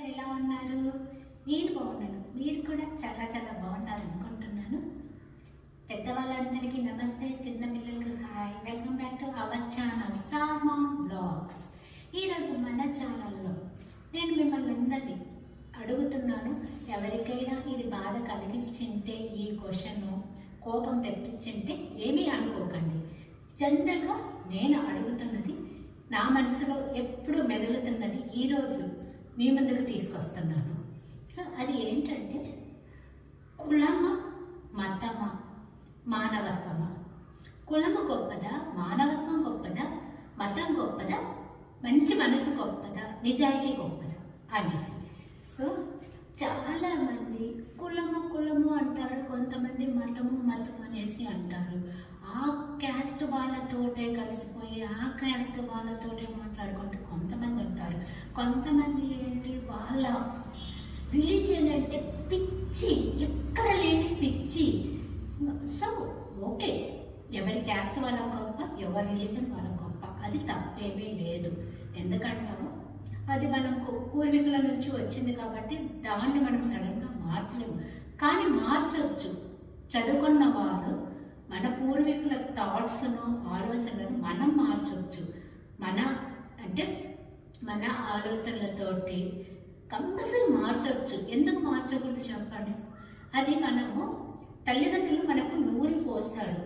అందరు ఎలా ఉన్నారు? నేను బాగున్నాను. మీరు కూడా చాలా చాలా బాగున్నారు అనుకుంటున్నాను. పెద్దవాళ్ళందరికీ నమస్తే. చిన్న పిల్లలకు hi. Welcome back to our channel star mom blogs ఈరోజు మన ఛానల్లో నేను మిమ్మల్ని అందరినీ అడుగుతున్నాను ఎవరికైనా ఇది బాధ కలిగించింటే ఈ క్వశ్చన్ కోపం తెప్పించింటే ఏమీ అనుకోకండి. జనరల్గా నేను అడుగుతున్నది నా మనసులో ఎప్పుడు మెదులుతున్నది ఈరోజు మీ ముందుకు తీసుకొస్తున్నాను. సో అది ఏంటంటే కులమ మతమ మానవత్వమ. కులము గొప్పదా మానవత్వం గొప్పదా మతం గొప్పదా మంచి మనసు గొప్పదా నిజాయితీ గొప్పదా అనేసి. సో చాలా మంది కులము కులము అంటారు కొంతమంది మతము అనేసి అంటారు. ఆ క్యాస్ట్ వాళ్ళతోటే కలిసిపోయి ఆ క్యాస్ట్ వాళ్ళతోటే మాట్లాడుకుంటూ కొంతమంది ఉంటారు. కొంతమంది ఏంటి? వాళ్ళ రిలీజియన్ అంటే పిచ్చి ఎక్కడ లేని పిచ్చి. సో ఓకే ఎవరి క్యాస్ట్ వాళ్ళ గొప్ప ఎవరి రిలీజన్ వాళ్ళ గొప్ప. అది తప్పేమీ లేదు. ఎందుకంటాము అది మనకు పూర్వీకుల నుంచి వచ్చింది కాబట్టి దాన్ని మనం సడన్గా మార్చలేము. కానీ మార్చవచ్చు చదువుకున్న వాళ్ళు మన పూర్వీకుల థాట్స్ను ఆలోచనలను మనం మార్చవచ్చు మన అంటే మన ఆలోచనలతోటి కంపల్సరీ మార్చవచ్చు ఎందుకు మార్చకూడదు చెప్పండి? అది మనము తల్లిదండ్రులు మనకు నూరి పోస్తారు.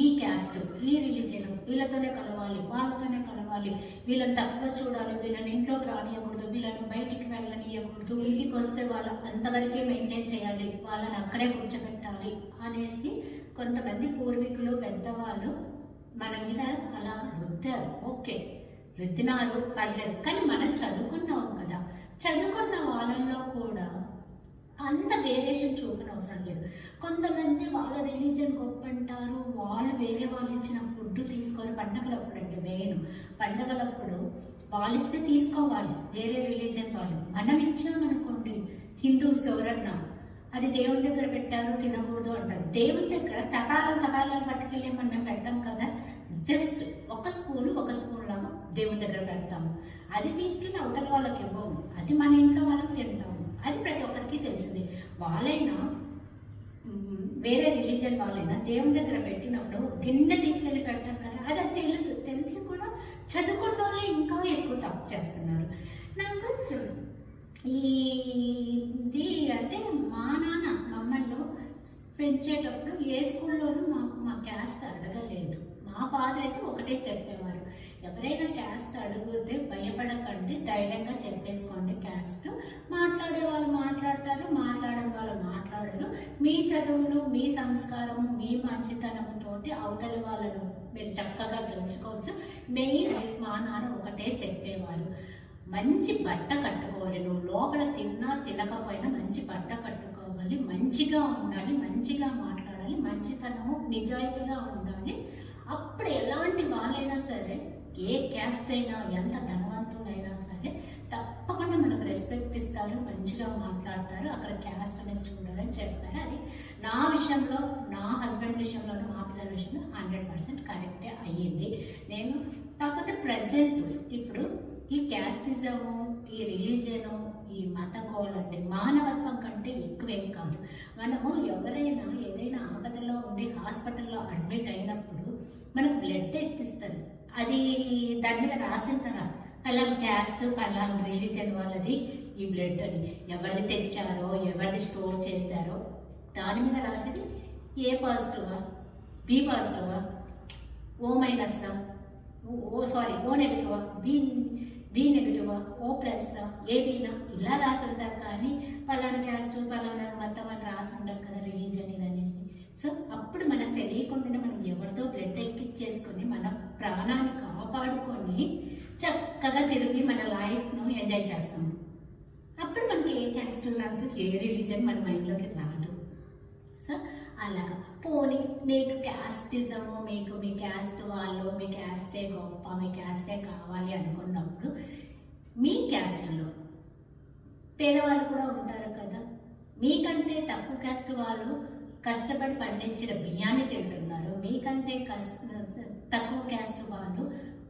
ఈ క్యాస్ట్ ఈ రిలీజియన్ వీళ్ళతోనే కలవాలి వాళ్ళతోనే కలవాలి. వీళ్ళని తక్కువ చూడాలి వీళ్ళని ఇంట్లోకి రానియకూడదు వీళ్ళని బయటికి వెళ్ళనియకూడదు ఇంటికి వస్తే వాళ్ళ అంతవరకే మెయింటైన్ చేయాలి వాళ్ళని అక్కడే కూర్చోబెట్టి ఉండాలి అనేసి కొంతమంది పూర్వీకులు పెద్దవాళ్ళు మన మీద అలా రుద్దారు. ఓకే రుద్దినారు పర్లేదు కానీ మనం చదువుకున్నాం కదా. చదువుకున్న వాళ్ళల్లో కూడా అంత వేరియేషన్ చూపని అవసరం లేదు. కొంతమంది వాళ్ళ రిలీజన్ గొప్ప అంటారు వాళ్ళు వేరే వాళ్ళు ఇచ్చిన ఫుడ్ తీసుకొని పండగలప్పుడు అంటే మెయిన్. పండగలప్పుడు వాళ్ళు ఇస్తే తీసుకోవాలి వేరే రిలీజన్ వాళ్ళు. మనం ఇచ్చామనుకోండి హిందూస్ ఎవరన్నా అది దేవుని దగ్గర పెట్టారు తినకూడదు అంటారు. దేవుని దగ్గర తపాలాలు తపాలాలు పట్టుకెళ్ళి మనం పెట్టాం కదా? జస్ట్ ఒక స్పూన్ ఒక స్పూన్ లాగా దేవుని దగ్గర పెడతాము. అది తీసుకెళ్ళి అవతల వాళ్ళకి ఇవ్వము. అది మన ఇంట్లో వాళ్ళకి తింటాము. అది ప్రతి ఒక్కరికి తెలిసింది. వాళ్ళైనా వేరే రిలీజన్ వాళ్ళైనా దేవుని దగ్గర పెట్టినప్పుడు గిన్నె తీసుకెళ్ళి పెట్టారు కదా? అది అది తెలుసు. తెలిసి కూడా చదువుకున్న వాళ్ళు ఇంకా ఎక్కువ తప్పు చేస్తున్నారు. నాకు తెలుసు. ఇది అంటే మా నాన్న మమ్మల్ని పెంచేటప్పుడు ఏ స్కూల్లోనూ మాకు మా క్యాస్ట్ అడగలేదు. మా ఫాదర్ అయితే ఒకటే చెప్పేవారు. ఎవరైనా క్యాస్ట్ అడిగితే భయపడకండి ధైర్యంగా చెప్పేసుకోండి క్యాస్ట్. మాట్లాడే వాళ్ళు మాట్లాడతారు మాట్లాడని వాళ్ళు మాట్లాడరు. మీ చదువులు మీ సంస్కారము మీ మంచితనంతోటి అవతలి వాళ్ళను మీరు చక్కగా గెలుచుకోవచ్చు. మెయిన్ మా నాన్న ఒకటే చెప్పేవారు. మంచి బట్ట కట్టుకోవాలి. నువ్వు లోపల తిన్నా తినకపోయినా మంచి బట్ట కట్టుకోవాలి. మంచిగా ఉండాలి మంచిగా మాట్లాడాలి మంచితనము నిజాయితీగా ఉండాలి. అప్పుడు ఎలాంటి వాళ్ళైనా సరే ఏ క్యాస్ట్ అయినా ఎంత ధనవంతులైనా సరే తప్పకుండా మనకు రెస్పెక్ట్ ఇస్తారు మంచిగా మాట్లాడతారు. అక్కడ క్యాస్ట్ అనేది చూడాలని చెప్పారు. అది నా విషయంలో నా హస్బెండ్ విషయంలోనూ మా పిల్లల విషయంలో హండ్రెడ్ పర్సెంట్ కరెక్టే అయ్యింది. నేను కాకపోతే ప్రజెంట్ ఇప్పుడు ఈ క్యాస్టిజము ఈ రిలీజియను ఈ మత కోవాలంటే అంటే మానవత్వం కంటే ఎక్కువేం కాదు. మనము ఎవరైనా ఏదైనా ఆపదలో ఉండి హాస్పిటల్లో అడ్మిట్ అయినప్పుడు మనకు బ్లడ్ ఎక్కిస్తారు. అది దాని మీద రాసింటారా? పలాం క్యాస్ట్ పలాం రిలీజియన్ వాళ్ళది ఈ బ్లడ్ అని. ఎవరిది తెచ్చారో ఎవరిది స్టోర్ చేశారో దాని మీద రాసింది ఏ పాజిటివా? బి పాజిటివా? ఓ మైనస్దా ఓ సారీ ఓ నెగిటివా? బి బి నెగిటివా ఓ ప్లస్ ఏబీనా ఇలా రాసుంటారు కానీ పలానా క్యాస్ట్ పలానా మతం అని రాసుంటారు కదా రిలీజన్ ఇది అనేసి. సో అప్పుడు మనకు తెలియకుండానే మనం ఎవరితో బ్లడ్ ఎక్కిచ్చేసుకొని మన ప్రాణాన్ని కాపాడుకొని చక్కగా తిరిగి మన లైఫ్ను ఎంజాయ్ చేస్తాము అప్పుడు మనకి ఏ క్యాస్ట్ నాకు ఏ రిలీజన్ మన మైండ్లోకి రాదు. సో అలాగా. పోనీ మీకు క్యాస్టిజము మీకు మీ క్యాస్ట్ వాళ్ళు మీ క్యాస్టే గొప్ప మీ క్యాస్టే కావాలి అనుకున్నప్పుడు మీ క్యాస్ట్లో పేదవాళ్ళు కూడా ఉంటారు కదా. మీకంటే తక్కువ క్యాస్ట్ వాళ్ళు కష్టపడి పండించిన బియ్యాన్ని తింటున్నారు. మీకంటే కష్ట తక్కువ క్యాస్ట్ వాళ్ళు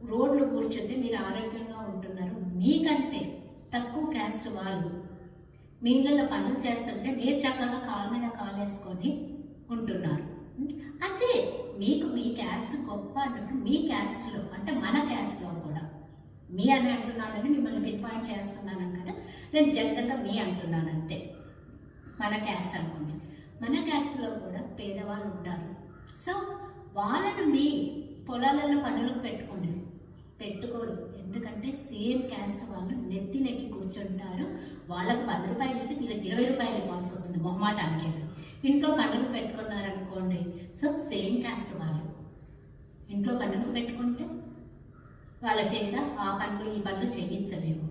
రోడ్లు కూర్చుంటే మీరు ఆరోగ్యంగా ఉంటున్నారు. మీకంటే తక్కువ క్యాస్ట్ వాళ్ళు మీ ఇళ్ళలో పనులు చేస్తుంటే మీరు చక్కగా కాళ్ళ మీద కాలేసుకొని ఉంటున్నారు. అదే మీకు మీ క్యాస్ట్ గొప్ప అన్నప్పుడు మీ క్యాస్ట్లో అంటే మన క్యాస్ట్లో కూడా. మీ అని అంటున్నానని మిమ్మల్ని పిన్ పాయింట్ చేస్తున్నాను కదా నేను జనరల్గా మీ అంటున్నాను అంతే. మన క్యాస్ట్ అనుకోండి. మన క్యాస్ట్లో కూడా పేదవాళ్ళు ఉంటారు. సో వాళ్ళను మీ పొలాలలో పనులకు పెట్టుకోండి. పెట్టుకోరు. ఎందుకంటే సేమ్ క్యాస్ట్ వాళ్ళు నెత్తి నెక్కి కూర్చుంటారు. వాళ్ళకు పది రూపాయలు ఇస్తే వీళ్ళకి ఇరవై రూపాయలు ఇవ్వాల్సి వస్తుంది మొహమాటానికి. ఇంట్లో పనులు పెట్టుకున్నారనుకోండి. సో సేమ్ క్యాస్ట్ వాళ్ళు. ఇంట్లో పనులు పెట్టుకుంటే వాళ్ళ చేత ఆ పనులు ఈ పనులు చేయించలేము.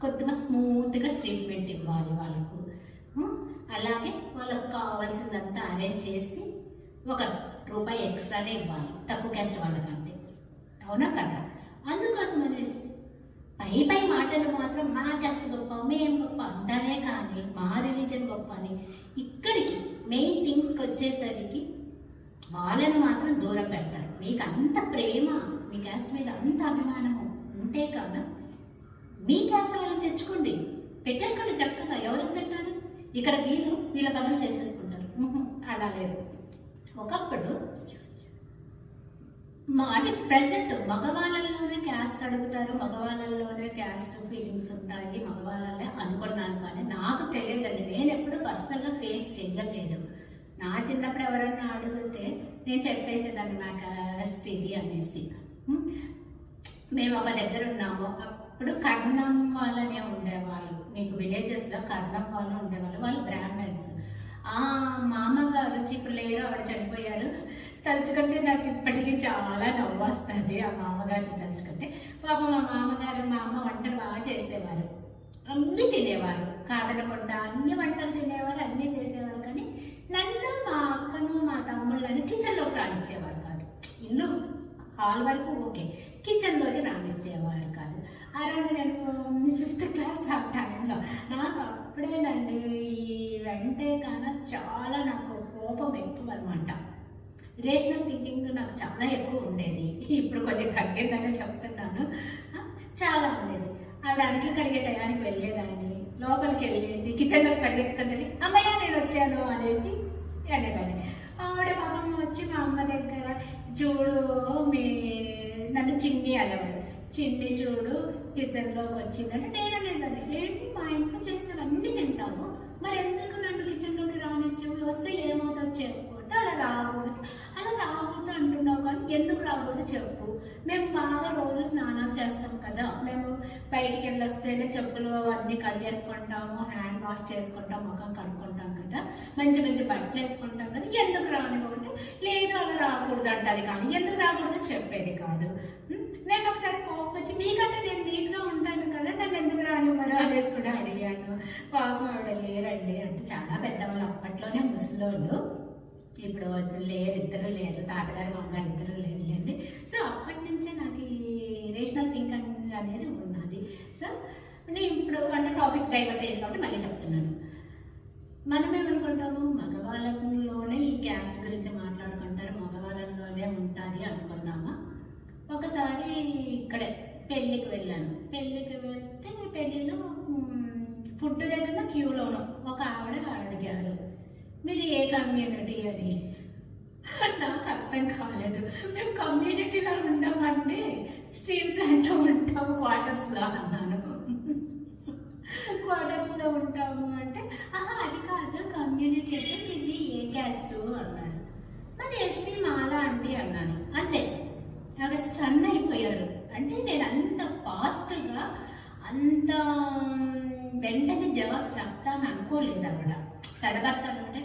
కొద్దిగా స్మూత్గా ట్రీట్మెంట్ ఇవ్వాలి వాళ్ళకు. అలాగే వాళ్ళకు కావాల్సిందంతా అరేంజ్ చేసి ఒక రూపాయి ఎక్స్ట్రానే ఇవ్వాలి. తక్కువ క్యాస్ట్ వాళ్ళకంటే. అవునా కదా? అందుకోసం అనేసి పై పై మాటలు మాత్రం మా క్యాస్ట్ గొప్ప మేం గొప్ప అంటారే కానీ మా రిలీజన్ గొప్ప అని ఇక్కడికి మెయిన్ థింగ్స్కి వచ్చేసరికి వాళ్ళని మాత్రం దూరం పెడతారు. మీకు అంత ప్రేమ మీ క్యాస్ట్ మీద అంత అభిమానము ఉంటే కాన మీ క్యాస్ట్ వాళ్ళని తెచ్చుకోండి. పెట్టేసుకోండి చక్కగా. ఎవరు తింటారు? ఇక్కడ వీళ్ళు వీళ్ళ పనులు చేసేసుకుంటారు. అలా లేదు. ఒకప్పుడు అంటే ప్రజెంట్ మగవాళ్ళలోనే క్యాస్ట్ అడుగుతారు. మగవాళ్ళల్లోనే క్యాస్ట్ ఫీలింగ్స్ ఉంటాయి. మగవాళ్ళనే తెలియదండి. నేను ఎప్పుడు పర్సనల్గా ఫేస్ చేయలేదు నా చిన్నప్పుడు ఎవరన్నా అడిగితే నేను చెప్పేసేదాన్ని నా క్యాస్ట్ ఇది అనేసి. మేము ఒక దగ్గర ఉన్నాము. అప్పుడు కర్ణం వాళ్ళనే ఉండేవాళ్ళు. మీకు విలేజెస్లో కర్ణం వాళ్ళు ఉండేవాళ్ళు. వాళ్ళు బ్రాహ్మణ్స్. ఆ మామగారు ఇప్పుడు లేరు ఆవిడ చనిపోయారు. తలుచుకుంటే నాకు ఇప్పటికీ చాలా నవ్వు వస్తుంది ఆ మామగారిని తలుచుకుంటే. పాపం మా మామగారు మా అమ్మ వంటలు బాగా చేసేవారు. అన్నీ తినేవారు. కాదనకుండా అన్ని వంటలు తినేవారు అన్నీ చేసేవారు. కానీ నన్ను మా అక్కను మా తమ్ముళ్ళని కిచెన్లోకి రానిచ్చేవారు కాదు. ఇల్లు హాల్ వరకు ఓకే కిచెన్లోకి రానిచ్చేవారు కాదు. అరౌండ్ నేను ఫిఫ్త్ క్లాస్ ఆ టైంలో నాకు అప్పుడేనండి ఈ వెంటే కన్నా చాలా నాకు కోపం ఎక్కువ అనమాట రేషనల్ థింకింగ్ నాకు చాలా ఎక్కువ ఉండేది. ఇప్పుడు కొద్దిగా తగ్గిందని చెప్తున్నాను. చాలా ఉండేది. ఆవిడ అంట్లు కడిగే టయానికి వెళ్ళేదాన్ని. లోపలికి వెళ్ళేసి కిచెన్లోకి పరిగెత్తుకుంటే అమ్మయ్య నేను వచ్చాను అనేసి అనేదాన్ని ఆవిడ పాపం వచ్చి మా అమ్మ దగ్గర చూడు మీ నన్ను చిన్ని అనేవాడు చిన్ని చూడు కిచెన్లోకి వచ్చిందంటే నేను అనేదాన్ని. ఏంటి మా ఇంట్లో చేస్తారు అన్ని తింటాము. మరి ఎందుకు నన్ను కిచెన్లోకి రానిచ్చావు? వస్తే ఏమవుతుందో? చెప్పుకుంటే అలా రాకూడదు. అలా రాకూడదు అంటున్నావు కానీ ఎందుకు రాకూడదు చెప్పు. మేము బాగా రోజు స్నానాలు చేస్తాం కదా. మేము బయటికి వెళ్ళి వస్తేనే చెప్పులు అన్నీ కడిగేసుకుంటాము హ్యాండ్ వాష్ చేసుకుంటాం ముఖం కడుక్కుంటాం కదా. మంచి మంచి బట్టలు వేసుకుంటాం కదా. ఎందుకు రానివ్వండి? లేదు అలా రాకూడదు అంటది కానీ ఎందుకు రాకూడదు చెప్పేది కాదు. నేను ఒకసారి కోపం వచ్చి మీకంటే నేను నీట్గా ఉంటాను కదా నన్ను ఎందుకు రానివ్వరు? అనేసి కూడా అడిగాను. పాపం ఆవిడ లేరండి అంటే చాలా పెద్దవాళ్ళు అప్పట్లోనే ముసలోళ్ళు. ఇప్పుడు లేరు ఇద్దరు లేరు తాతగారు మామగారు ఇద్దరు లేరులేండి. సో అప్పటి నుంచే నాకు ఈ రేషనల్ థింకింగ్ అనేది ఉన్నది. సో నేను ఇప్పుడు అంటే టాపిక్ డైవర్ట్ అయ్యింది కాబట్టి మళ్ళీ చెప్తున్నాను. మనం ఏమనుకుంటాము? మగవాళ్ళలోనే ఈ క్యాస్ట్ గురించి మాట్లాడుకుంటారు మగవాళ్ళలోనే ఉంటుంది అనుకున్నామా? ఒకసారి ఇక్కడే పెళ్ళికి వెళ్ళాను. పెళ్ళికి వెళ్తే పెళ్ళిలో ఫుడ్ దగ్గర క్యూలోను. ఒక ఆవిడ అడిగారు. మీరు ఏ కమ్యూనిటీ అని? నాకు అర్థం కాలేదు. మేము కమ్యూనిటీలో ఉంటామంటే స్టీల్ ప్లాంట్లో ఉంటాము క్వార్టర్స్లో అన్నాను. క్వార్టర్స్లో ఉంటాము అంటే "ఆహా, అది కాదు కమ్యూనిటీ అంటే మీది ఏ క్యాస్ట్ అన్నారు అది ఎస్సీ మాలా అండి అన్నాను. అంతే. అక్కడ స్టన్ అయిపోయారు. అంటే నేను అంత ఫాస్ట్గా అంత వెంటనే జవాబు చెప్తాను అనుకోలేదు అక్కడ. తడబడతాను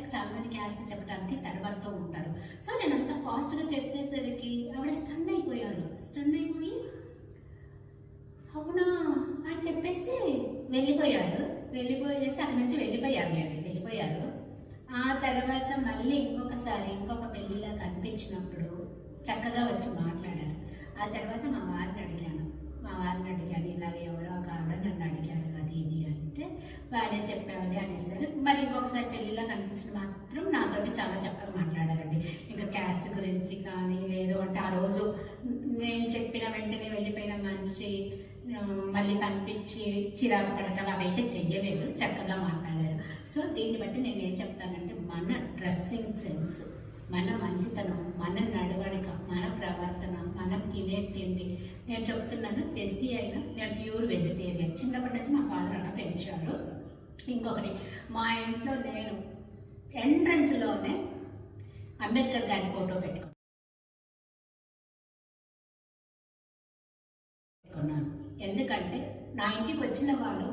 అంటే చెప్పడానికి తడబడుతూ ఉంటారు. సో నేను అంత ఫాస్ట్గా చెప్పేసరికి ఆవిడ స్టన్ అయిపోయారు. స్టన్ అయిపోయి అవునా? అని చెప్పేసి వెళ్ళిపోయారు. వెళ్ళిపోయేసి అక్కడి నుంచి వెళ్ళిపోయారు అండి వెళ్ళిపోయారు. ఆ తర్వాత మళ్ళీ ఇంకొకసారి ఇంకొక పెళ్ళిలా కనిపించినప్పుడు చక్కగా వచ్చి మాట్లాడారు. ఆ తర్వాత మా వారిని అడిగాను మా వారిని అడిగాను ఇలాగ ఎవరో ఒక ఆవిడ నన్ను అడిగారు అది ఇది అంటే బాగానే చెప్పామని అనేసారు మరి ఇంకొకసారి పెళ్ళిలో కనిపించిన మాత్రం నాతో చాలా చక్కగా మాట్లాడారండి. ఇంకా క్యాస్ట్ గురించి కానీ లేదు అంటే ఆ రోజు నేను చెప్పిన వెంటనే వెళ్ళిపోయిన మనిషి మళ్ళీ కనిపించి చిరాకు పడటం అవైతే చెయ్యలేదు చక్కగా మాట్లాడారు. సో దీన్ని బట్టి నేను ఏం చెప్తానంటే మన డ్రెస్సింగ్ సెన్స్ మన మంచితనం మన నడవడిక మన ప్రవర్తన మనం తినే తిండి. నేను చెప్తున్నాను ఎస్సీ అయినా నేను ప్యూర్ వెజిటేరియన్. చిన్నప్పటి నుంచి మా ఫాదర్ అలా పెంచారు. ఇంకొకటి మా ఇంట్లో నేను ఎంట్రన్స్లోనే అంబేద్కర్ గారి ఫోటో పెట్టుకున్నాను. ఎందుకంటే నా ఇంటికి వచ్చిన వాళ్ళు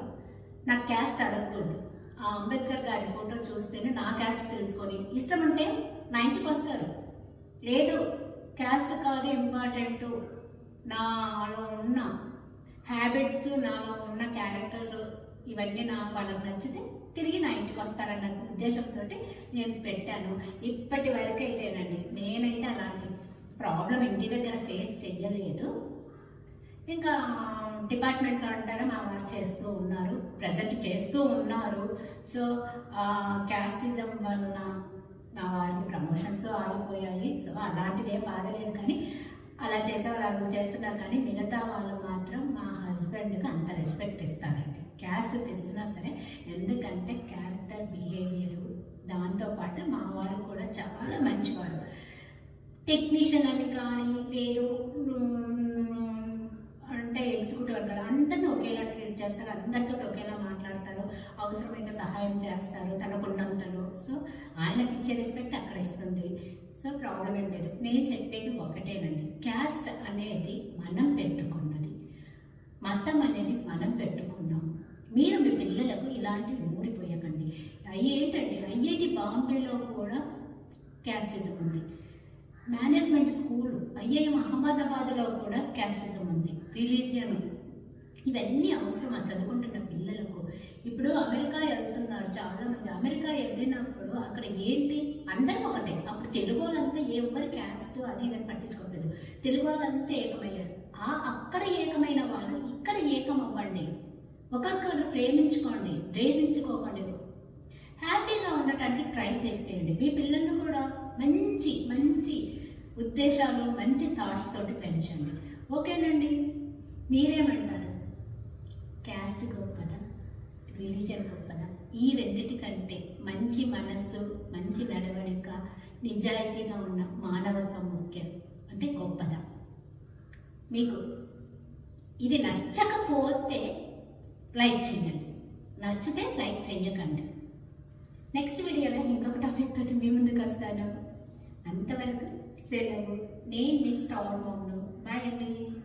నా క్యాస్ట్ అడగకూడదు. ఆ అంబేద్కర్ గారి ఫోటో చూస్తేనే నా క్యాస్ట్ తెలుసుకొని ఇష్టం ఉంటే నా ఇంటికి వస్తారు. లేదు క్యాస్ట్ కాదు ఇంపార్టెంట్ నాలో ఉన్న హ్యాబిట్స్ నాలో ఉన్న క్యారెక్టర్ ఇవన్నీ నా వాళ్ళకి నచ్చితే తిరిగి నా ఇంటికి వస్తారన్న ఉద్దేశంతో నేను పెట్టాను. ఇప్పటి వరకు అయితేనండి నేనైతే అలాంటి ప్రాబ్లం ఇంటి దగ్గర ఫేస్ చెయ్యలేదు. ఇంకా డిపార్ట్మెంట్లో అంటారా మా వారు చేస్తూ ఉన్నారు ప్రజెంట్ చేస్తూ ఉన్నారు. సో క్యాస్టిజం వలన నా వారికి ప్రమోషన్స్ ఆగిపోయాయి. సో అలాంటిది ఏం బాధలేదు కానీ అలా చేసేవాళ్ళు అలా చేస్తున్నారు కానీ మిగతా వాళ్ళు మాత్రం మా హస్బెండ్కి అంత రెస్పెక్ట్ ఇస్తారండి. క్యాస్ట్ తెలిసినా సరే ఎందుకంటే క్యారెక్టర్ బిహేవియర్ దాంతోపాటు మా వారు కూడా చాలా మంచివారు టెక్నీషియన్ అని కానీ లేదు అంటే ఎగ్జిక్యూటివ్ కదా అందరినీ ఒకేలా ట్రీట్ చేస్తారు అందరితో ఒకేలా మాట్లాడతారు అవసరమైతే సహాయం చేస్తారు తనకున్నంతలో. సో ఆయనకి ఇచ్చే రెస్పెక్ట్ అక్కడ ఇస్తుంది. సో ప్రాబ్లం ఏం లేదు. నేను చెప్పేది ఒకటేనండి. క్యాస్ట్ అనేది మనం పెట్టుకున్నది. మతం అనేది మనం పెట్టుకున్నాం పిల్లలకు ఇలాంటివి అవి ఏంటంటే ఐఐటి బాంబేలో కూడా క్యాస్టిజం ఉంది. మేనేజ్మెంట్ స్కూల్ ఐఐఎం అహ్మదాబాద్లో కూడా క్యాస్టిజం ఉంది. రిలీజియన్ ఇవన్నీ అవసరమా? చదువుకుంటున్న పిల్లలకు. ఇప్పుడు అమెరికా వెళ్తున్నారు చాలా మంది అమెరికా వెళ్ళినప్పుడు అక్కడ ఏంటి? అందరూ ఒకటే. అప్పుడు తెలుగు వాళ్ళంతా ఎవరి క్యాస్ట్ అది ఇది అని పట్టించుకోలేదు. తెలుగు వాళ్ళంతా ఏకమయ్యారు. ఆ అక్కడ ఏకమైన వాళ్ళు ఇక్కడ ఏకం అవ్వండి ఒకరికొకరు ప్రేమించుకోండి ద్వేషించుకోకండి. హ్యాపీగా ఉండటానికి ట్రై చేసేయండి. మీ పిల్లల్ని కూడా మంచి మంచి ఉద్దేశాలు మంచి థాట్స్ తోటి పెంచండి. ఓకేనండి? మీరేమంటారు? క్యాస్ట్ గొప్పదా రిలీజన్ గొప్పదా ఈ రెండిటికంటే మంచి మనస్సు మంచి నడవడిక నిజాయితీగా ఉన్న మానవత్వం ముఖ్యం. అంటే గొప్పదా. మీకు ఇది నచ్చకపోతే లైక్ చేయండి. నచ్చితే లైక్ చేయకండి నెక్స్ట్ వీడియోలో ఇంకొక టాపిక్ తోటి మీ ముందుకు వస్తాను. అంతవరకు సెలవు. నేను మిస్ టాల్ బాయ్ అండి.